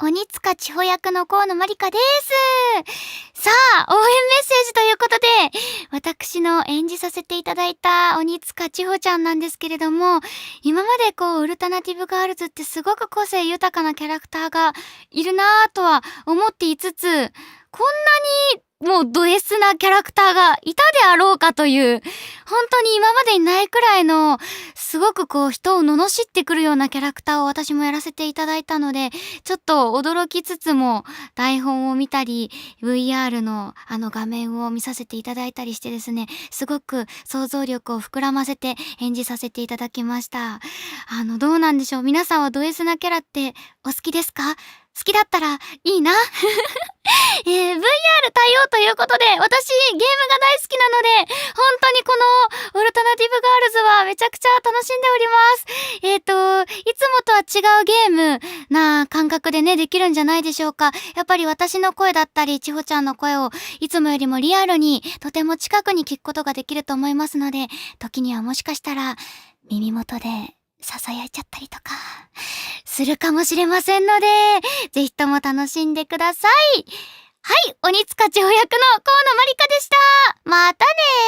鬼塚千穂役の河野まりかです。さあ、応援メッセージということで、私の演じさせていただいた鬼塚千穂ちゃんなんですけれども、今までこう、ウルタナティブガールズってすごく個性豊かなキャラクターがいるなぁとは思っていつつ、こんなにもうド S なキャラクターがいたであろうかという、本当に今までにないくらいの、すごくこう人を罵ってくるようなキャラクターを私もやらせていただいたので、ちょっと驚きつつも台本を見たり、VR のあの画面を見させていただいたりしてですね、すごく想像力を膨らませて演じさせていただきました。あの、どうなんでしょう？皆さんはド S なキャラってお好きですか？好きだったらいいな？えー、VR 対応ということで、私、ゲームが大好きなので、本当にこの、ガールズはめちゃくちゃ楽しんでおります。えっ、ー、と、いつもとは違うゲームな感覚でね、できるんじゃないでしょうか。やっぱり私の声だったり、千穂ちゃんの声を、いつもよりもリアルに、とても近くに聞くことができると思いますので、時にはもしかしたら、耳元で囁いちゃったりとか、するかもしれませんので、ぜひとも楽しんでください。はい、鬼塚千穂役の河野まりかでした。またねー。